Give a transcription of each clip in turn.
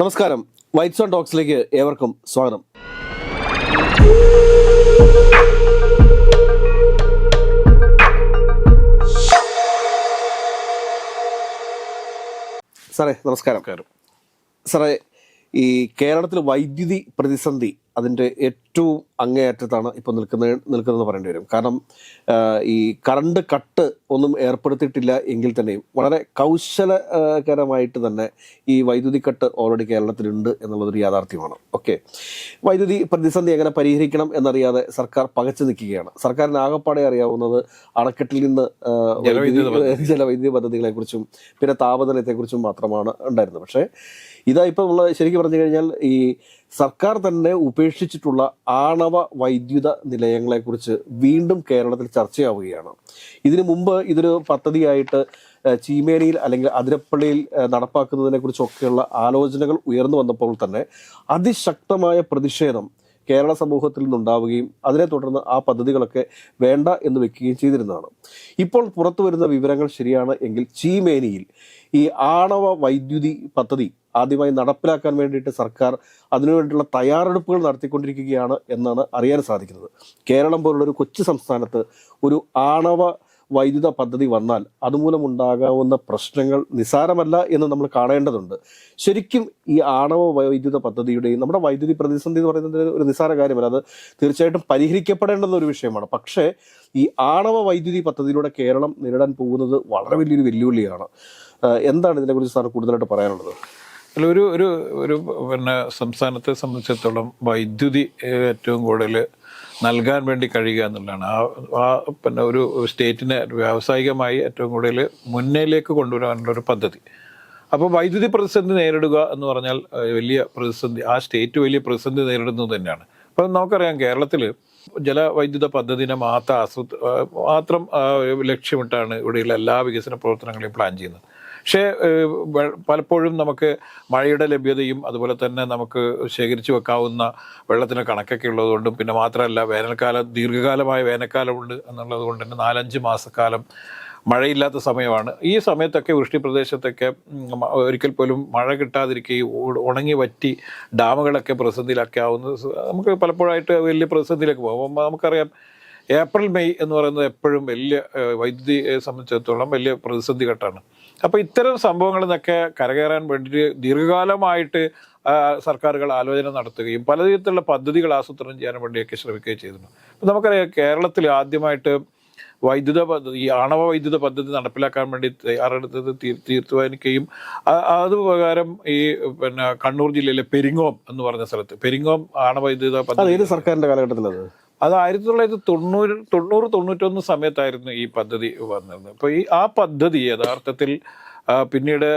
നമസ്കാരം. White zone ടോക്സിലേക്ക് ഏവർക്കും സ്വാഗതം. സാറേ നമസ്കാരം. സാറേ ഈ കേരളത്തിൽ വൈദ്യുതി പ്രതിസന്ധി അതിന്റെ ഏറ്റവും അങ്ങേയറ്റത്താണ് ഇപ്പോൾ നിൽക്കുന്ന നിൽക്കുന്നതെന്ന് പറയേണ്ടി വരും. കാരണം ഈ കറണ്ട് കട്ട് ഒന്നും ഏർപ്പെടുത്തിയിട്ടില്ല എങ്കിൽ തന്നെയും വളരെ കൗശലകരമായിട്ട് തന്നെ ഈ വൈദ്യുതി കട്ട് ഓൾറെഡി കേരളത്തിലുണ്ട് എന്നുള്ളതൊരു യാഥാർത്ഥ്യമാണ്. ഓക്കെ വൈദ്യുതി പ്രതിസന്ധി എങ്ങനെ പരിഹരിക്കണം എന്നറിയാതെ സർക്കാർ പകച്ചു നിൽക്കുകയാണ്. സർക്കാരിന് ആകപ്പാടെ അറിയാവുന്നത് അണക്കെട്ടിൽ നിന്ന് ജലവൈദ്യുതി പദ്ധതികളെക്കുറിച്ചും പിന്നെ താപനിലയത്തെക്കുറിച്ചും മാത്രമാണ് ഉണ്ടായിരുന്നത്. പക്ഷേ ഇതാ ഇപ്പോൾ നമ്മൾ ശരിക്കും പറഞ്ഞു കഴിഞ്ഞാൽ ഈ സർക്കാർ തന്നെ ഉപേക്ഷിച്ചിട്ടുള്ള ആണവ വൈദ്യുത നിലയങ്ങളെക്കുറിച്ച് വീണ്ടും കേരളത്തിൽ ചർച്ചയാവുകയാണ്. ഇതിനു മുമ്പ് ഇതൊരു പദ്ധതിയായിട്ട് ചീമേനിയിൽ അല്ലെങ്കിൽ അതിരപ്പള്ളിയിൽ നടപ്പാക്കുന്നതിനെ കുറിച്ചൊക്കെയുള്ള ആലോചനകൾ ഉയർന്നു വന്നപ്പോൾ തന്നെ അതിശക്തമായ പ്രതിഷേധം കേരള സമൂഹത്തിൽ നിന്നുണ്ടാവുകയും അതിനെ തുടർന്ന് ആ പദ്ധതികളൊക്കെ വേണ്ട എന്ന് വെക്കുകയും ചെയ്തിരുന്നതാണ്. ഇപ്പോൾ പുറത്തു വരുന്ന വിവരങ്ങൾ ശരിയാണ് എങ്കിൽ ചീമേനിയിൽ ഈ ആണവ വൈദ്യുതി പദ്ധതി ആദ്യമായി നടപ്പിലാക്കാൻ വേണ്ടിയിട്ട് സർക്കാർ അതിനുവേണ്ടിയുള്ള തയ്യാറെടുപ്പുകൾ നടത്തിക്കൊണ്ടിരിക്കുകയാണ് എന്നാണ് അറിയാൻ സാധിക്കുന്നത്. കേരളം പോലുള്ളൊരു കൊച്ചു സംസ്ഥാനത്ത് ഒരു ആണവ വൈദ്യുത പദ്ധതി വന്നാൽ അതുമൂലം ഉണ്ടാകാവുന്ന പ്രശ്നങ്ങൾ നിസാരമല്ല എന്ന് നമ്മൾ കാണേണ്ടതുണ്ട്. ശരിക്കും ഈ ആണവ വൈദ്യുത പദ്ധതിയുടെയും നമ്മുടെ വൈദ്യുതി പ്രതിസന്ധി എന്ന് പറയുന്നത് ഒരു നിസാര കാര്യമല്ല. അത് തീർച്ചയായിട്ടും പരിഹരിക്കപ്പെടേണ്ടുന്ന ഒരു വിഷയമാണ്. പക്ഷേ ഈ ആണവ വൈദ്യുതി പദ്ധതിയിലൂടെ കേരളം നേരിടാൻ പോകുന്നത് വളരെ വലിയൊരു വെല്ലുവിളിയാണ്. എന്താണ് ഇതിനെക്കുറിച്ച് സാർ കൂടുതലായിട്ട് പറയാനുള്ളത്? അല്ല ഒരു ഒരു ഒരു പിന്നെ സംസ്ഥാനത്തെ സംബന്ധിച്ചിടത്തോളം വൈദ്യുതി ഏറ്റവും കൂടുതൽ നൽകാൻ വേണ്ടി കഴിയുക എന്നുള്ളതാണ്. ആ ആ പിന്നെ ഒരു സ്റ്റേറ്റിനെ വ്യാവസായികമായി ഏറ്റവും കൂടുതൽ മുന്നിലേക്ക് കൊണ്ടുവരാനുള്ള ഒരു പദ്ധതി. അപ്പോൾ വൈദ്യുതി പ്രതിസന്ധി നേരിടുക എന്ന് പറഞ്ഞാൽ വലിയ പ്രതിസന്ധി ആ സ്റ്റേറ്റ് വലിയ പ്രതിസന്ധി നേരിടുന്നത് തന്നെയാണ്. അപ്പം നമുക്കറിയാം കേരളത്തിൽ ജലവൈദ്യുത പദ്ധതിനെ മാത്രം ആസൂത്ര മാത്രം ലക്ഷ്യമിട്ടാണ് ഇവിടെയുള്ള എല്ലാ വികസന പ്രവർത്തനങ്ങളെയും പ്ലാൻ ചെയ്യുന്നത്. പക്ഷേ പലപ്പോഴും നമുക്ക് മഴയുടെ ലഭ്യതയും അതുപോലെ തന്നെ നമുക്ക് ശേഖരിച്ചു വെക്കാവുന്ന വെള്ളത്തിന് കണക്കൊക്കെ ഉള്ളതുകൊണ്ടും പിന്നെ മാത്രമല്ല വേനൽക്കാലം ദീർഘകാലമായ വേനൽക്കാലമുണ്ട് എന്നുള്ളത് കൊണ്ട് തന്നെ നാലഞ്ച് മാസക്കാലം മഴയില്ലാത്ത സമയമാണ്. ഈ സമയത്തൊക്കെ വൃഷ്ടി പ്രദേശത്തൊക്കെ ഒരിക്കൽ പോലും മഴ കിട്ടാതിരിക്കുകയും ഉണങ്ങി വറ്റി ഡാമുകളൊക്കെ പ്രതിസന്ധിയിലാക്കാവുന്ന ആവുന്നത് നമുക്ക് പലപ്പോഴായിട്ട് വലിയ പ്രതിസന്ധിയിലേക്ക് പോകും. നമുക്കറിയാം ഏപ്രിൽ മെയ് എന്ന് പറയുന്നത് എപ്പോഴും വലിയ വൈദ്യുതിയെ സംബന്ധിച്ചിടത്തോളം വലിയ പ്രതിസന്ധി ഘട്ടമാണ്. അപ്പോൾ ഇത്തരം സംഭവങ്ങളിൽ നിന്നൊക്കെ കരകയറാൻ വേണ്ടിയിട്ട് ദീർഘകാലമായിട്ട് സർക്കാരുകൾ ആലോചന നടത്തുകയും പല പലതരത്തിലുള്ള പദ്ധതികൾ ആസൂത്രണം ചെയ്യാൻ വേണ്ടിയൊക്കെ ശ്രമിക്കുകയും ചെയ്തിരുന്നു. അപ്പോൾ നമുക്കറിയാം കേരളത്തിൽ ആദ്യമായിട്ട് വൈദ്യുത പദ്ധതി ആണവ വൈദ്യുത പദ്ധതി നടപ്പിലാക്കാൻ വേണ്ടി തയ്യാറെടുത്തത് ആ- അത് പ്രകാരം ഈ പിന്നെ കണ്ണൂർ ജില്ലയിലെ പെരിങ്ങോം എന്ന് പറഞ്ഞ സ്ഥലത്ത് പെരിങ്ങോം ആണവ വൈദ്യുത പദ്ധതി സർക്കാരിന്റെ കാലഘട്ടത്തിലത്? അത് ആയിരത്തി തൊള്ളായിരത്തി തൊണ്ണൂറ് തൊണ്ണൂറ് തൊണ്ണൂറ്റൊന്ന് സമയത്തായിരുന്നു ഈ പദ്ധതി വന്നിരുന്നത് അപ്പോൾ ഈ ആ പദ്ധതി യഥാർത്ഥത്തിൽ പിന്നീട്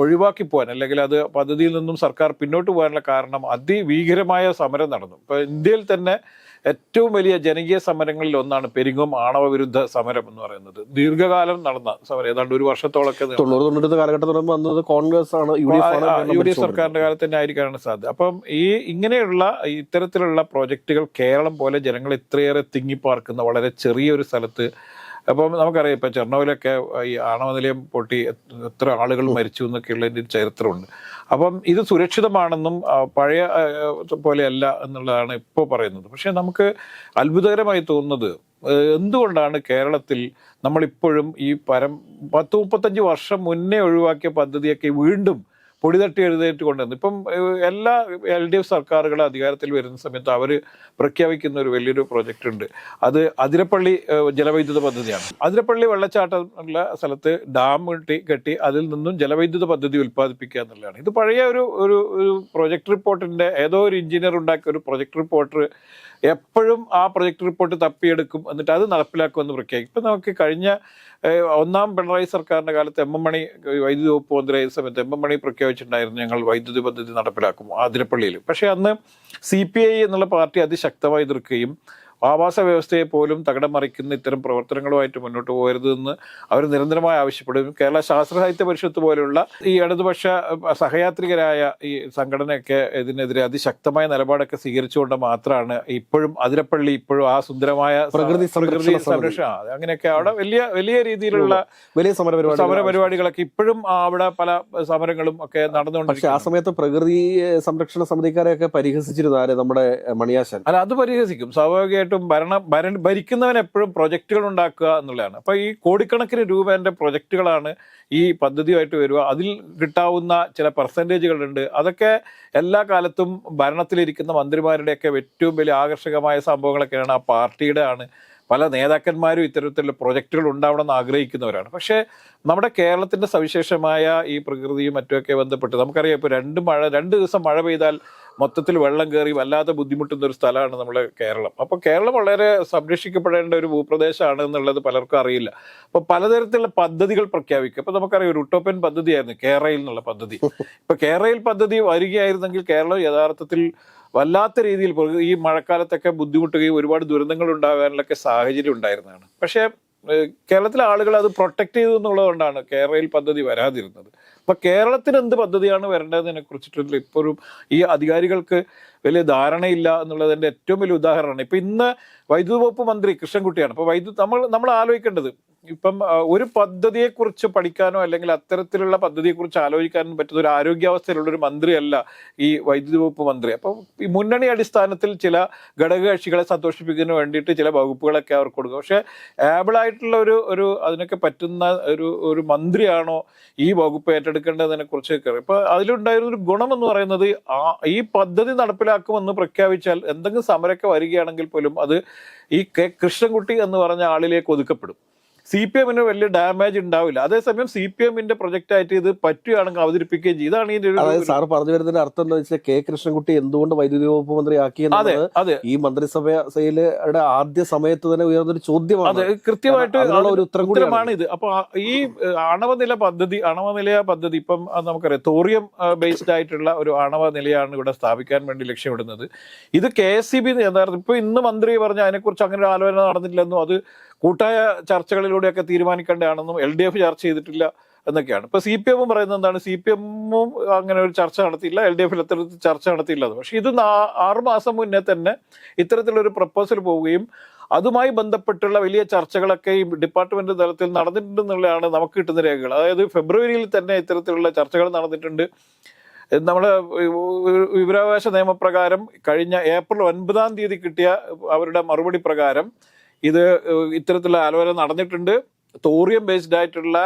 ഒഴിവാക്കി പോകാൻ അല്ലെങ്കിൽ അത് പദ്ധതിയിൽ നിന്നും സർക്കാർ പിന്നോട്ട് പോകാനുള്ള കാരണം അതിഭീകരമായ സമരം നടന്നു. ഇപ്പോൾ ഇന്ത്യയിൽ തന്നെ ഏറ്റവും വലിയ ജനകീയ സമരങ്ങളിൽ ഒന്നാണ് പെരിങ്ങോം ആണവ വിരുദ്ധ സമരം എന്ന് പറയുന്നത് ദീർഘകാലം നടന്ന സമരം ഏതാണ്ട് ഒരു വർഷത്തോളൊക്കെ. തൊണ്ണൂറ് കാലഘട്ടത്തിൽ വന്നത് കോൺഗ്രസ് ആണ് യു ഡി എഫ്. സർക്കാരിന്റെ കാലത്ത് തന്നെ ആയിരിക്കാനാണ് സാധ്യത അപ്പം ഈ ഇങ്ങനെയുള്ള ഇത്തരത്തിലുള്ള പ്രോജക്റ്റുകൾ കേരളം പോലെ ജനങ്ങൾ ഇത്രയേറെ തിങ്ങിപ്പാർക്കുന്ന വളരെ ചെറിയൊരു സ്ഥലത്ത് അപ്പം നമുക്കറിയാം ഇപ്പം ചെർണോവിലൊക്കെ ഈ ആണവ നിലയം പൊട്ടി എത്ര- ആളുകൾ മരിച്ചു എന്നൊക്കെയുള്ളതിന്റെ ഒരു ചരിത്രമുണ്ട്. അപ്പം ഇത് സുരക്ഷിതമാണെന്നും പഴയ പോലെയല്ല എന്നുള്ളതാണ് ഇപ്പോൾ പറയുന്നത്. പക്ഷേ നമുക്ക് അത്ഭുതകരമായി തോന്നുന്നത് എന്തുകൊണ്ടാണ് കേരളത്തിൽ നമ്മളിപ്പോഴും ഈ പരം പത്ത് മുപ്പത്തഞ്ച് വർഷം മുന്നേ ഒഴിവാക്കിയ പദ്ധതിയൊക്കെ വീണ്ടും പൊടിതട്ടി എഴുതേറ്റ് കൊണ്ടുവന്നു. ഇപ്പം എല്ലാ എൽ ഡി എഫ് സർക്കാരുകൾ അധികാരത്തിൽ വരുന്ന സമയത്ത് അവർ പ്രഖ്യാപിക്കുന്ന ഒരു വലിയൊരു പ്രോജക്റ്റ് ഉണ്ട്. അത് അതിരപ്പള്ളി ജലവൈദ്യുത പദ്ധതിയാണ്. അതിരപ്പള്ളി വെള്ളച്ചാട്ടം ഉള്ള സ്ഥലത്ത് ഡാം കെട്ടി കെട്ടി അതിൽ നിന്നും ജലവൈദ്യുത പദ്ധതി ഉൽപ്പാദിപ്പിക്കുക എന്നുള്ളതാണ്. ഇത് പഴയ ഒരു ഒരു ഒരു പ്രൊജക്ട് റിപ്പോർട്ടിന്റെ ഏതോ ഒരു എഞ്ചിനീയർ ഉണ്ടാക്കിയ ഒരു പ്രൊജക്ട് റിപ്പോർട്ട് എപ്പോഴും ആ പ്രൊജക്ട് റിപ്പോർട്ട് തപ്പിയെടുക്കും എന്നിട്ട് അത് നടപ്പിലാക്കുമെന്ന് പ്രഖ്യാപിക്കും. ഇപ്പം നമുക്ക് കഴിഞ്ഞ ഒന്നാം പിണറായി സർക്കാരിന്റെ കാലത്ത് എം എം മണി വൈദ്യുതി വകുപ്പ് മന്ത്രിയായ സമയത്ത് എം എം മണി പ്രഖ്യാപിച്ചിട്ടുണ്ടായിരുന്നു ഞങ്ങൾ വൈദ്യുതി പദ്ധതി നടപ്പിലാക്കും ആതിരപ്പള്ളിയിൽ. പക്ഷേ അന്ന് സി എന്നുള്ള പാർട്ടി അതിശക്തമായി എതിർക്കുകയും ആവാസ വ്യവസ്ഥയെ പോലും തകിടം മറിക്കുന്ന ഇത്തരം പ്രവർത്തനങ്ങളുമായിട്ട് മുന്നോട്ട് പോകരുതെന്ന് അവർ നിരന്തരമായി ആവശ്യപ്പെടും കേരള ശാസ്ത്ര സാഹിത്യ പരിഷത്ത് പോലുള്ള ഈ ഇടതുപക്ഷ സഹയാത്രികരായ ഈ സംഘടനയൊക്കെ ഇതിനെതിരെ അതിശക്തമായ നിലപാടൊക്കെ സ്വീകരിച്ചുകൊണ്ട് മാത്രമാണ് ഇപ്പോഴും അതിരപ്പള്ളി ഇപ്പോഴും ആ സുന്ദരമായ പ്രകൃതി പ്രകൃതി സംരക്ഷണം അങ്ങനെയൊക്കെ അവിടെ വലിയ വലിയ രീതിയിലുള്ള വലിയ സമര സമരപരിപാടികളൊക്കെ സമര പരിപാടികളൊക്കെ ഇപ്പോഴും അവിടെ പല സമരങ്ങളും ഒക്കെ നടന്നുകൊണ്ട് പക്ഷേ ആ സമയത്ത് പ്രകൃതി സംരക്ഷണ സമിതിക്കാരെയൊക്കെ പരിഹസിച്ചിരുന്നാൽ നമ്മുടെ മണിയാശൻ. അല്ല അത് പരിഹസിക്കും. സ്വാഭാവികമായിട്ടും ഭരണ ഭര ഭരിക്കുന്നവൻ എപ്പോഴും പ്രൊജക്റ്റുകൾ ഉണ്ടാക്കുക എന്നുള്ളതാണ്. അപ്പൊ ഈ കോടിക്കണക്കിന് രൂപേന്റെ പ്രൊജക്റ്റുകളാണ് ഈ പദ്ധതിയായിട്ട് വരിക. അതിൽ കിട്ടാവുന്ന ചില പെർസെന്റേജുകളുണ്ട് അതൊക്കെ എല്ലാ കാലത്തും ഭരണത്തിലിരിക്കുന്ന മന്ത്രിമാരുടെയൊക്കെ ഏറ്റവും വലിയ ആകർഷകമായ സംഭവങ്ങളൊക്കെയാണ് ആ പാർട്ടിയുടെ ആണ്. പല നേതാക്കന്മാരും ഇത്തരത്തിലുള്ള പ്രൊജക്ടുകൾ ഉണ്ടാവണമെന്ന് ആഗ്രഹിക്കുന്നവരാണ്. പക്ഷേ നമ്മുടെ കേരളത്തിന്റെ സവിശേഷമായ ഈ പ്രകൃതിയും മറ്റുമൊക്കെ ബന്ധപ്പെട്ട് നമുക്കറിയാം ഇപ്പോൾ രണ്ട് മഴ രണ്ട് ദിവസം മഴ പെയ്താൽ മൊത്തത്തിൽ വെള്ളം കയറി വല്ലാതെ ബുദ്ധിമുട്ടുന്ന ഒരു സ്ഥലമാണ് നമ്മുടെ കേരളം. അപ്പോൾ കേരളം വളരെ സംരക്ഷിക്കപ്പെടേണ്ട ഒരു ഭൂപ്രദേശമാണ് എന്നുള്ളത് പലർക്കും അറിയില്ല. അപ്പോൾ പലതരത്തിലുള്ള പദ്ധതികൾ പ്രഖ്യാപിക്കും. അപ്പോൾ നമുക്കറിയാം ഒരു ഉട്ടോപ്യൻ പദ്ധതിയായിരുന്നു കേരളയിൽ എന്നുള്ള പദ്ധതി. ഇപ്പോൾ കേരളയിൽ പദ്ധതി വരികയായിരുന്നെങ്കിൽ കേരളം യഥാർത്ഥത്തിൽ വല്ലാത്ത രീതിയിൽ ഈ മഴക്കാലത്തൊക്കെ ബുദ്ധിമുട്ടുകയും ഒരുപാട് ദുരന്തങ്ങൾ ഉണ്ടാകാനുള്ളൊക്കെ സാഹചര്യം ഉണ്ടായിരുന്നതാണ്. പക്ഷേ കേരളത്തിലെ ആളുകൾ അത് പ്രൊട്ടക്ട് ചെയ്തു എന്നുള്ളതുകൊണ്ടാണ് കേരളയിൽ പദ്ധതി വരാതിരുന്നത്. അപ്പൊ കേരളത്തിന് എന്ത് പദ്ധതിയാണ് വരേണ്ടതിനെ കുറിച്ചിട്ടുള്ള ഇപ്പോഴും ഈ അധികാരികൾക്ക് വലിയ ധാരണയില്ല എന്നുള്ളതിന്റെ ഏറ്റവും വലിയ ഉദാഹരണമാണ്. ഇപ്പൊ ഇന്ന് വൈദ്യുതി വകുപ്പ് മന്ത്രി കൃഷ്ണൻകുട്ടിയാണ്. അപ്പൊ വൈദ്യുതി നമ്മൾ നമ്മൾ ആലോചിക്കേണ്ടത് ഇപ്പം ഒരു പദ്ധതിയെക്കുറിച്ച് പഠിക്കാനോ അല്ലെങ്കിൽ അത്തരത്തിലുള്ള പദ്ധതിയെക്കുറിച്ച് ആലോചിക്കാനും പറ്റുന്ന ഒരു ആരോഗ്യാവസ്ഥയിലുള്ള ഒരു മന്ത്രിയല്ല ഈ വൈദ്യുതി വകുപ്പ് മന്ത്രി. അപ്പം ഈ മുന്നണി അടിസ്ഥാനത്തിൽ ചില ഘടകകക്ഷികളെ സന്തോഷിപ്പിക്കുന്നതിന് വേണ്ടിയിട്ട് ചില വകുപ്പുകളൊക്കെ അവർക്ക് കൊടുക്കും. പക്ഷേ ആബിളായിട്ടുള്ള ഒരു ഒരു അതിനൊക്കെ പറ്റുന്ന ഒരു ഒരു മന്ത്രിയാണോ ഈ വകുപ്പ് ഏറ്റെടുക്കേണ്ടതിനെ കയറി ഇപ്പൊ അതിലുണ്ടായിരുന്ന ഒരു ഗുണം എന്ന് പറയുന്നത് ആ ഈ പദ്ധതി നടപ്പിലാക്കുമെന്ന് പ്രഖ്യാപിച്ചാൽ എന്തെങ്കിലും സമരമൊക്കെ വരികയാണെങ്കിൽ പോലും അത് ഈ കെ കൃഷ്ണൻകുട്ടി എന്ന് പറഞ്ഞ ആളിലേക്ക് ഒതുക്കപ്പെടും. സി പി എമ്മിന് വലിയ ഡാമേജ് ഉണ്ടാവില്ല. അതേസമയം സി പി എമ്മിന്റെ പ്രൊജക്റ്റ് ആയിട്ട് ഇത് പറ്റുകയാണെങ്കിൽ അവതരിപ്പിക്കുകയും ചെയ്യും. ഇതാണ് ഇതിന്റെ അതായത് സാർ പറഞ്ഞു വരുന്നതിന്റെ അർത്ഥം എന്താ വെച്ചാൽ കെ കൃഷ്ണൻകുട്ടി എന്തുകൊണ്ട് വൈദ്യുതി വകുപ്പ് മന്ത്രി ആക്കി അതെ എന്നുള്ളത് അതെ ഈ മന്ത്രിസഭയുടെ ആദ്യ സമയത്ത് തന്നെ ഉയർന്നൊരു ചോദ്യമാണ്. അതെ കൃത്യമായിട്ട് ഒരു ഉത്തരം കൂടിയാണ്. ഉത്തരമാണ് ഇത്. അപ്പൊ ഈ ആണവ നില പദ്ധതി ആണവ നിലയ പദ്ധതി ഇപ്പം നമുക്കറിയാം തോറിയം ബേസ്ഡ് ആയിട്ടുള്ള ഒരു ആണവ നിലയാണ് ഇവിടെ സ്ഥാപിക്കാൻ വേണ്ടി ലക്ഷ്യമിടുന്നത്. ഇത് കെ എസ് സി ബി യഥാർത്ഥം ഇപ്പൊ ഇന്ന് മന്ത്രി പറഞ്ഞ അതിനെക്കുറിച്ച് അങ്ങനെ ഒരു ആലോചന നടന്നിട്ടില്ലെന്നും അത് കൂട്ടായ ചർച്ചകളിലൂടെയൊക്കെ തീരുമാനിക്കേണ്ടതാണെന്നും എൽ ഡി എഫ് ചർച്ച ചെയ്തിട്ടില്ല എന്നൊക്കെയാണ്. ഇപ്പൊ സി പി എമ്മും പറയുന്നത് എന്താണ്? സി പി എമ്മും അങ്ങനെ ഒരു ചർച്ച നടത്തിയില്ല എൽ ഡി എഫിൽ അത്തരത്തിൽ ചർച്ച നടത്തിയില്ല. പക്ഷെ ഇത് ആറുമാസം ആറ് മാസം മുന്നേ തന്നെ ഇത്തരത്തിലൊരു പ്രപ്പോസൽ പോവുകയും അതുമായി ബന്ധപ്പെട്ടുള്ള വലിയ ചർച്ചകളൊക്കെ ഈ ഡിപ്പാർട്ട്മെന്റ് തലത്തിൽ നടന്നിട്ടുണ്ടെന്നുള്ളതാണ് നമുക്ക് കിട്ടുന്ന രേഖകൾ. അതായത് ഫെബ്രുവരിയിൽ തന്നെ ഇത്തരത്തിലുള്ള ചർച്ചകൾ നടന്നിട്ടുണ്ട്. നമ്മുടെ വിവരാവകാശ നിയമപ്രകാരം കഴിഞ്ഞ ഏപ്രിൽ ഒൻപതാം തീയതി കിട്ടിയ അവരുടെ മറുപടി പ്രകാരം ഇത് ഇത്തരത്തിലുള്ള ആലോചന നടന്നിട്ടുണ്ട്. തോറിയം ബേസ്ഡ് ആയിട്ടുള്ള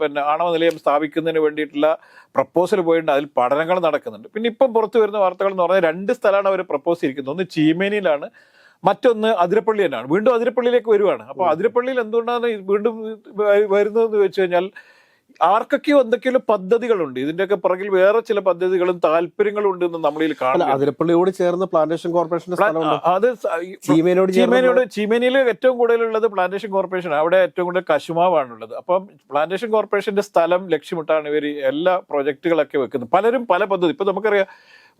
പിന്നെ ആണവ നിലയം സ്ഥാപിക്കുന്നതിന് വേണ്ടിയിട്ടുള്ള പ്രപ്പോസൽ പോയിട്ടുണ്ട്. അതിൽ പഠനങ്ങൾ നടക്കുന്നുണ്ട്. പിന്നെ ഇപ്പം പുറത്തു വരുന്ന വാർത്തകൾ എന്ന് പറഞ്ഞാൽ രണ്ട് സ്ഥലമാണ് അവർ പ്രപ്പോസ് ചെയ്തിരിക്കുന്നത്. ഒന്ന് ചീമേനിയിലാണ് മറ്റൊന്ന് അതിരപ്പള്ളി തന്നെയാണ്. വീണ്ടും അതിരപ്പള്ളിയിലേക്ക് വരുവാണ്. അപ്പോൾ അതിരപ്പള്ളിയിൽ എന്തുകൊണ്ടാണ് വീണ്ടും വരുന്നതെന്ന് വെച്ച് കഴിഞ്ഞാൽ ആർക്കൊക്കെയോ എന്തൊക്കെയോ പദ്ധതികളുണ്ട്. ഇതിന്റെയൊക്കെ പുറകിൽ വേറെ ചില പദ്ധതികളും താല്പര്യങ്ങളും ഉണ്ട് എന്ന് നമ്മളിൽ അല്ല അതിരപ്പള്ളിയോട് ചേർന്ന് പ്ലാന്റേഷൻ കോർപ്പറേഷൻ അത് ചീമേനോട് ചീമേനിയിൽ ഏറ്റവും കൂടുതലുള്ളത് പ്ലാന്റേഷൻ കോർപ്പറേഷൻ അവിടെ ഏറ്റവും കൂടുതൽ കശുമാവാണുള്ളത്. അപ്പം പ്ലാന്റേഷൻ കോർപ്പറേഷന്റെ സ്ഥലം ലക്ഷ്യമിട്ടാണ് ഇവർ എല്ലാ പ്രൊജക്ടുകളൊക്കെ വെക്കുന്നത്. പലരും പല പദ്ധതി ഇപ്പൊ നമുക്കറിയാം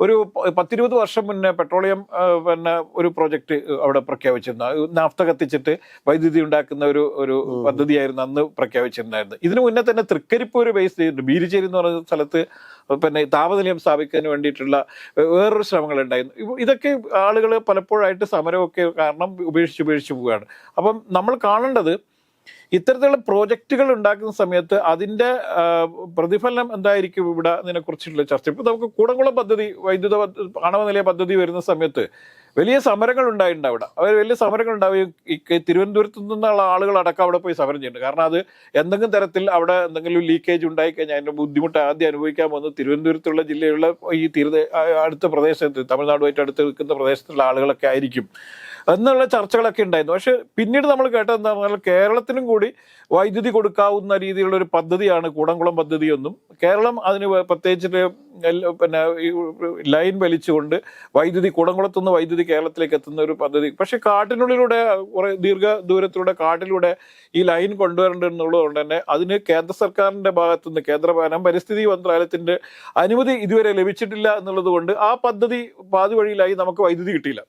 ഒരു പത്തിരുപത് വർഷം മുന്നേ പെട്രോളിയം പിന്നെ ഒരു പ്രൊജക്ട് അവിടെ പ്രഖ്യാപിച്ചിരുന്നു. നാഫ്ത കത്തിച്ചിട്ട് വൈദ്യുതി ഉണ്ടാക്കുന്ന ഒരു ഒരു പദ്ധതിയായിരുന്നു അന്ന് പ്രഖ്യാപിച്ചിട്ടുണ്ടായിരുന്നത് ഇതിനു മുന്നേ തന്നെ തൃക്കരിപ്പൂര് ബേസ് ചെയ്തിട്ടുണ്ട്. ബീരിച്ചേരി എന്ന് പറയുന്ന സ്ഥലത്ത് പിന്നെ താപനിലയം സ്ഥാപിക്കാൻ വേണ്ടിയിട്ടുള്ള വേറൊരു ശ്രമങ്ങൾ ഉണ്ടായിരുന്നു ഇപ്പൊ ഇതൊക്കെ ആളുകൾ പലപ്പോഴായിട്ട് സമരമൊക്കെ കാരണം ഉപേക്ഷിച്ച് ഉപേക്ഷിച്ച് പോവുകയാണ്. അപ്പം നമ്മൾ കാണേണ്ടത് ഇത്തരത്തിലുള്ള പ്രോജക്റ്റുകൾ ഉണ്ടാക്കുന്ന സമയത്ത് അതിന്റെ ആ, പ്രതിഫലനം എന്തായിരിക്കും ഇവിടെ അതിനെക്കുറിച്ചുള്ള ചർച്ച? ഇപ്പൊ നമുക്ക് കൂടംകുളം പദ്ധതി വൈദ്യുത ആണവ നിലയ പദ്ധതി വരുന്ന സമയത്ത് വലിയ സമരങ്ങൾ ഉണ്ടായിട്ടുണ്ട് അവിടെ. അവർ വലിയ സമരങ്ങൾ ഉണ്ടാവുകയും ഈ തിരുവനന്തപുരത്ത് നിന്നുള്ള ആളുകൾ അടക്കം അവിടെ പോയി സമരം ചെയ്യുന്നുണ്ട്. കാരണം അത് എന്തെങ്കിലും തരത്തിൽ അവിടെ എന്തെങ്കിലും ലീക്കേജ് ഉണ്ടായി കഴിഞ്ഞാൽ അതിന്റെ ബുദ്ധിമുട്ട് ആദ്യം അനുഭവിക്കാൻ വന്ന് തിരുവനന്തപുരത്തുള്ള ജില്ലയുള്ള ഈ തീര അടുത്ത പ്രദേശത്ത് തമിഴ്നാടുമായിട്ട് അടുത്ത് നിൽക്കുന്ന പ്രദേശത്തുള്ള ആളുകളൊക്കെ ആയിരിക്കും. എന്നുള്ള ചർച്ചകളൊക്കെ ഉണ്ടായിരുന്നു. പക്ഷെ പിന്നീട് നമ്മൾ കേട്ടത് എന്താ പറഞ്ഞാൽ കേരളത്തിനും കൂടി വൈദ്യുതി കൊടുക്കാവുന്ന രീതിയിലുള്ള ഒരു പദ്ധതിയാണ് കൂടംകുളം പദ്ധതിയൊന്നും. കേരളം അതിന് പ്രത്യേകിച്ചിട്ട് പിന്നെ ഈ ലൈൻ വലിച്ചുകൊണ്ട് വൈദ്യുതി കുടംകുളത്തുനിന്ന് വൈദ്യുതി കേരളത്തിലേക്ക് എത്തുന്ന ഒരു പദ്ധതി. പക്ഷെ കാട്ടിനുള്ളിലൂടെ കുറെ ദീർഘ ദൂരത്തിലൂടെ കാട്ടിലൂടെ ഈ ലൈൻ കൊണ്ടുവരേണ്ടതുകൊണ്ട് തന്നെ അതിന് കേന്ദ്ര സർക്കാരിന്റെ ഭാഗത്തുനിന്ന് കേന്ദ്ര വനം പരിസ്ഥിതി മന്ത്രാലയത്തിന്റെ അനുമതി ഇതുവരെ ലഭിച്ചിട്ടില്ല എന്നുള്ളത് കൊണ്ട് ആ പദ്ധതി പാതി വഴിയിലായി നമുക്ക് വൈദ്യുതി കിട്ടിയില്ല.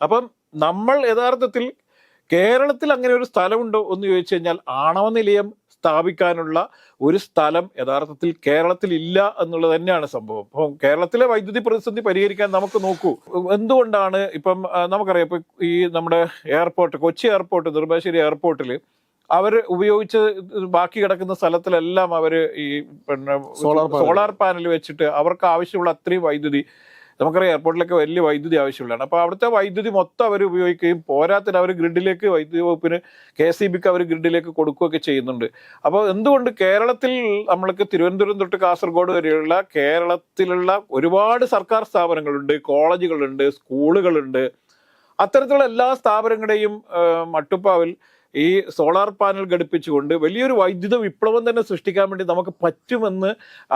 അപ്പം നമ്മൾ യഥാർത്ഥത്തിൽ കേരളത്തിൽ അങ്ങനെ ഒരു സ്ഥലമുണ്ടോ എന്ന് ചോദിച്ചു കഴിഞ്ഞാൽ ആണവ നിലയം സ്ഥാപിക്കാനുള്ള ഒരു സ്ഥലം യഥാർത്ഥത്തിൽ കേരളത്തിൽ ഇല്ല എന്നുള്ളത് തന്നെയാണ് സംഭവം. അപ്പം കേരളത്തിലെ വൈദ്യുതി പ്രതിസന്ധി പരിഹരിക്കാൻ നമുക്ക് നോക്കൂ. എന്തുകൊണ്ടാണ് ഇപ്പം നമുക്കറിയാം ഇപ്പം ഈ നമ്മുടെ എയർപോർട്ട് കൊച്ചി എയർപോർട്ട് നെടുമ്പാശ്ശേരി എയർപോർട്ടിൽ അവർ ഉപയോഗിച്ച് ബാക്കി കിടക്കുന്ന സ്ഥലത്തിലെല്ലാം അവർ ഈ പിന്നെ സോളാർ പാനൽ വെച്ചിട്ട് അവർക്ക് ആവശ്യമുള്ള അത്രയും വൈദ്യുതി നമുക്കറിയാം എയർപോർട്ടിലൊക്കെ വലിയ വൈദ്യുതി ആവശ്യമുള്ളതാണ്. അപ്പോൾ അവിടുത്തെ വൈദ്യുതി മൊത്തം അവർ ഉപയോഗിക്കുകയും പോരാത്തിന് അവർ ഗ്രിഡിലേക്ക് വൈദ്യുതി വകുപ്പിന് കെ ഇ ബിക്ക് അവർ ഗ്രിഡിലേക്ക് കൊടുക്കുകയൊക്കെ ചെയ്യുന്നുണ്ട്. അപ്പോൾ എന്തുകൊണ്ട് കേരളത്തിൽ നമ്മൾക്ക് തിരുവനന്തപുരം തൊട്ട് കാസർഗോഡ് വരെയുള്ള കേരളത്തിലുള്ള ഒരുപാട് സർക്കാർ സ്ഥാപനങ്ങളുണ്ട് കോളേജുകളുണ്ട് സ്കൂളുകളുണ്ട്. അത്തരത്തിലുള്ള എല്ലാ സ്ഥാപനങ്ങളുടെയും മട്ടുപ്പാവിൽ ഈ സോളാർ പാനൽ ഘടിപ്പിച്ചുകൊണ്ട് വലിയൊരു വൈദ്യുത വിപ്ലവം തന്നെ സൃഷ്ടിക്കാൻ വേണ്ടി നമുക്ക് പറ്റുമെന്ന്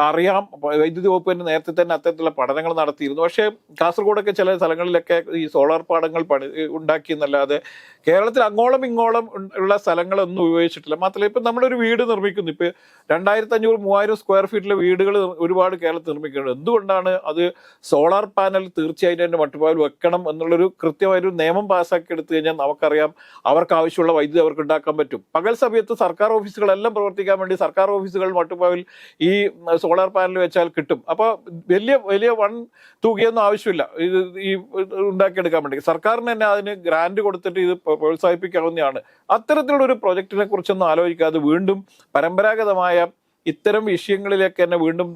അറിയാം. വൈദ്യുതി വകുപ്പ് തന്നെ നേരത്തെ തന്നെ അത്തരത്തിലുള്ള പഠനങ്ങൾ നടത്തിയിരുന്നു. പക്ഷേ കാസർഗോഡൊക്കെ ചില സ്ഥലങ്ങളിലൊക്കെ ഈ സോളാർ പാടങ്ങൾ പണി ഉണ്ടാക്കി എന്നല്ലാതെ കേരളത്തിൽ അങ്ങോളം ഇങ്ങോളം ഉള്ള സ്ഥലങ്ങളൊന്നും ഉപയോഗിച്ചിട്ടില്ല. മാത്രമല്ല ഇപ്പം നമ്മളൊരു വീട് നിർമ്മിക്കുന്നു. ഇപ്പം രണ്ടായിരത്തി അഞ്ഞൂറ് മൂവായിരം സ്ക്വയർ ഫീറ്റിലെ വീടുകൾ ഒരുപാട് കേരളത്തിൽ നിർമ്മിക്കുന്നുണ്ട്. എന്തുകൊണ്ടാണ് അത് സോളാർ പാനൽ തീർച്ചയായിട്ടും അതിന്റെ മട്ടുപാവിൽ വെക്കണം എന്നുള്ളൊരു കൃത്യമായൊരു നിയമം പാസ്സാക്കി എടുത്തു കഴിഞ്ഞാൽ നമുക്കറിയാം അവർക്ക് ആവശ്യമുള്ള വൈദ്യുതി അവർക്ക് ഉണ്ടാക്കാൻ പറ്റും. പകൽ സമയത്ത് സർക്കാർ ഓഫീസുകളെല്ലാം പ്രവർത്തിക്കാൻ വേണ്ടി സർക്കാർ ഓഫീസുകൾ മട്ടുപ്പാവിൽ ഈ സോളാർ പാനൽ വെച്ചാൽ കിട്ടും. അപ്പോൾ വലിയ വലിയ വൺ തുകയൊന്നും ആവശ്യമില്ല. ഇത് ഈ ഉണ്ടാക്കിയെടുക്കാൻ വേണ്ടി. സർക്കാരിന് തന്നെ അതിന് ഗ്രാൻഡ് കൊടുത്തിട്ട് ഇത് പ്ര- പ്രോത്സാഹിപ്പിക്കാവുന്നതാണ്. അത്തരത്തിലുള്ള ഒരു പ്രൊജക്റ്റിനെ കുറിച്ചൊന്നും ആലോചിക്കാതെ വീണ്ടും പരമ്പരാഗതമായ ഇത്തരം വിഷയങ്ങളിലേക്ക് തന്നെ വീണ്ടും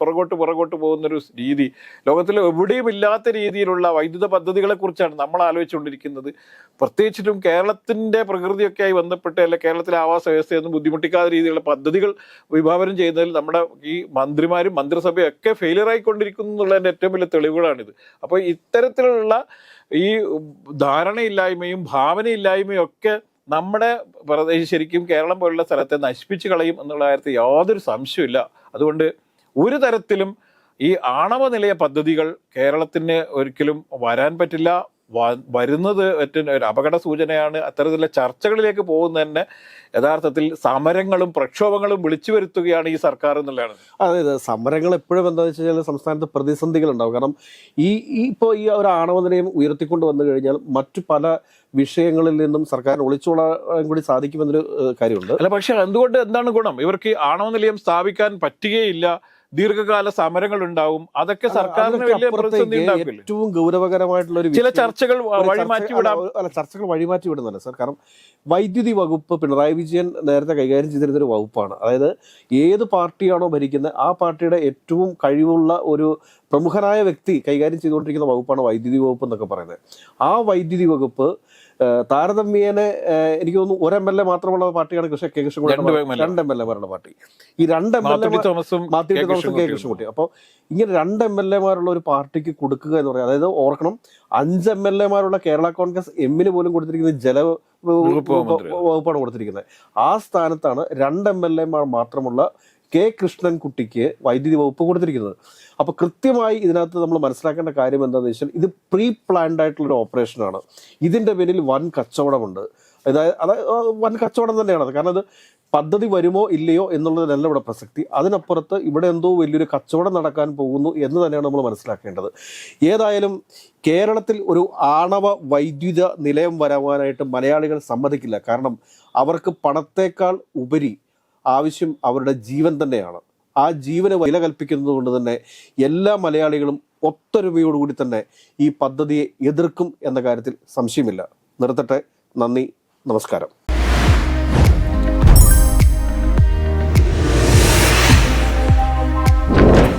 പുറകോട്ട് പുറകോട്ട് പോകുന്നൊരു രീതി. ലോകത്തിൽ എവിടെയും ഇല്ലാത്ത രീതിയിലുള്ള വൈദ്യുത പദ്ധതികളെ കുറിച്ചാണ് നമ്മൾ ആലോചിച്ചുകൊണ്ടിരിക്കുന്നത്. പ്രത്യേകിച്ചിട്ടും കേരളത്തിന്റെ പ്രകൃതിയൊക്കെയായി ബന്ധപ്പെട്ട് അല്ലെ കേരളത്തിലെ ആവാസ വ്യവസ്ഥയൊന്നും ബുദ്ധിമുട്ടിക്കാത്ത രീതിയിലുള്ള പദ്ധതികൾ വിഭാവനം ചെയ്യുന്നതിൽ നമ്മുടെ ഈ മന്ത്രിമാരും മന്ത്രിസഭയും ഒക്കെ ഫെയിലിയർ എന്നുള്ളതിന്റെ ഏറ്റവും വലിയ തെളിവുകളാണിത്. അപ്പോൾ ഇത്തരത്തിലുള്ള ഈ ധാരണയില്ലായ്മയും ഭാവനയില്ലായ്മയും ഒക്കെ നമ്മുടെ പ്രദേശം ശരിക്കും കേരളം പോലുള്ള സ്ഥലത്തെ നശിപ്പിച്ചു കളയും എന്നുള്ള കാര്യത്തിൽ യാതൊരു സംശയമില്ല അതുകൊണ്ട് ഒരു തരത്തിലും ഈ ആണവ നിലയ പദ്ധതികൾ കേരളത്തിന് ഒരിക്കലും വരാൻ പറ്റില്ല. വരുന്നത് ഏറ്റവും ഒരു അപകട സൂചനയാണ്. അത്തരത്തിലുള്ള ചർച്ചകളിലേക്ക് പോകുന്ന തന്നെ യഥാർത്ഥത്തിൽ സമരങ്ങളും പ്രക്ഷോഭങ്ങളും വിളിച്ചു വരുത്തുകയാണ് ഈ സർക്കാർ എന്നുള്ളതാണ്. അതായത് സമരങ്ങൾ എപ്പോഴും എന്താ വെച്ച് കഴിഞ്ഞാൽ സംസ്ഥാനത്ത് പ്രതിസന്ധികൾ ഉണ്ടാവും കാരണം ഈ ഇപ്പോൾ ഈ ഒരു ആണവ നിലയം ഉയർത്തിക്കൊണ്ട് വന്നു കഴിഞ്ഞാൽ മറ്റു പല വിഷയങ്ങളിൽ നിന്നും സർക്കാർ ഒളിച്ചോളാൻ കൂടി സാധിക്കുമെന്നൊരു കാര്യമുണ്ട്. അല്ല പക്ഷേ എന്തുകൊണ്ട് എന്താണ് ഗുണം? ഇവർക്ക് ആണവ നിലയം സ്ഥാപിക്കാൻ പറ്റുകയില്ല. ദീർഘകാല സമരങ്ങൾ ഉണ്ടാവും. അതൊക്കെ സർക്കാരിന് വലിയ പ്രതിസന്ധി ഏറ്റവും ഗൗരവകരമായിട്ടുള്ള ഒരു ചില ചർച്ചകൾ ഒരു വഴി ചർച്ച- മാറ്റി അല്ല, വിടാം. അല്ല ചർച്ചകൾ വഴിമാറ്റി വിടുന്നല്ല സാർ. കാരണം വൈദ്യുതി വകുപ്പ് പിണറായി വിജയൻ നേരത്തെ കൈകാര്യം ചെയ്തിരുന്ന ഒരു വകുപ്പാണ്. അതായത് ഏത് പാർട്ടിയാണോ ഭരിക്കുന്നത് ആ പാർട്ടിയുടെ ഏറ്റവും കഴിവുള്ള ഒരു പ്രമുഖനായ വ്യക്തി കൈകാര്യം ചെയ്തുകൊണ്ടിരിക്കുന്ന വകുപ്പാണ് വൈദ്യുതി വകുപ്പ് എന്നൊക്കെ പറയുന്നത്. ആ വൈദ്യുതി വകുപ്പ് താരതമ്യേന എനിക്ക് തോന്നുന്നു ഒരു എം എൽ എ മാത്രമുള്ള പാർട്ടിയാണ് കൃഷ്ണ കെ കൃഷ്ണൻകുട്ടി. രണ്ട് എം എൽ എ എമാരുടെ പാർട്ടി. ഈ രണ്ട് എം എൽ എ തോമസും മാത്യു തോമസും കെ കൃഷ്ണൻകുട്ടി. അപ്പോൾ ഇങ്ങനെ രണ്ട് എം എൽ എമാരുള്ള ഒരു പാർട്ടിക്ക് കൊടുക്കുക എന്ന് പറയുന്നത് അതായത് ഓർക്കണം അഞ്ച് എം എൽ എമാരുള്ള കേരള കോൺഗ്രസ് എമ്മിന് പോലും കൊടുത്തിരിക്കുന്ന ജല. വകുപ്പാണ് കൊടുത്തിരിക്കുന്നത്. ആ സ്ഥാനത്താണ് രണ്ട് എം എൽ എമാർ മാത്രമുള്ള കെ കൃഷ്ണൻകുട്ടിക്ക് വൈദ്യുതി വകുപ്പ് കൊടുത്തിരിക്കുന്നത്. അപ്പോൾ കൃത്യമായി ഇതിനകത്ത് നമ്മൾ മനസ്സിലാക്കേണ്ട കാര്യം എന്താണെന്ന് വെച്ചാൽ ഇത് പ്രീ പ്ലാൻഡ് ആയിട്ടുള്ളൊരു ഓപ്പറേഷനാണ് ഇതിന്റെ പേരിൽ വൻ കച്ചവടമുണ്ട്. അതായത് ആ വൻ കച്ചവടം തന്നെയാണ്. കാരണം അത് പദ്ധതി വരുമോ ഇല്ലയോ എന്നുള്ളതിനല്ല ഇവിടെ പ്രസക്തി. അതിനപ്പുറത്ത് ഇവിടെ എന്തോ വലിയൊരു കച്ചവടം നടക്കാൻ പോകുന്നു എന്ന് തന്നെയാണ് നമ്മൾ മനസ്സിലാക്കേണ്ടത്. ഏതായാലും കേരളത്തിൽ ഒരു ആണവ വൈദ്യുത നിലയം വരാനായിട്ട് മലയാളികൾ സമ്മതിക്കില്ല. കാരണം അവർക്ക് പണത്തേക്കാൾ ഉപരി ആവശ്യം അവരുടെ ജീവൻ തന്നെയാണ്. ആ ജീവനെ വില കൽപ്പിക്കുന്നത് കൊണ്ട് തന്നെ എല്ലാ മലയാളികളും ഒത്തൊരുമയോടുകൂടി തന്നെ ഈ പദ്ധതിയെ എതിർക്കും എന്ന കാര്യത്തിൽ സംശയമില്ല. നിർത്തട്ടെ. നന്ദി. നമസ്കാരം.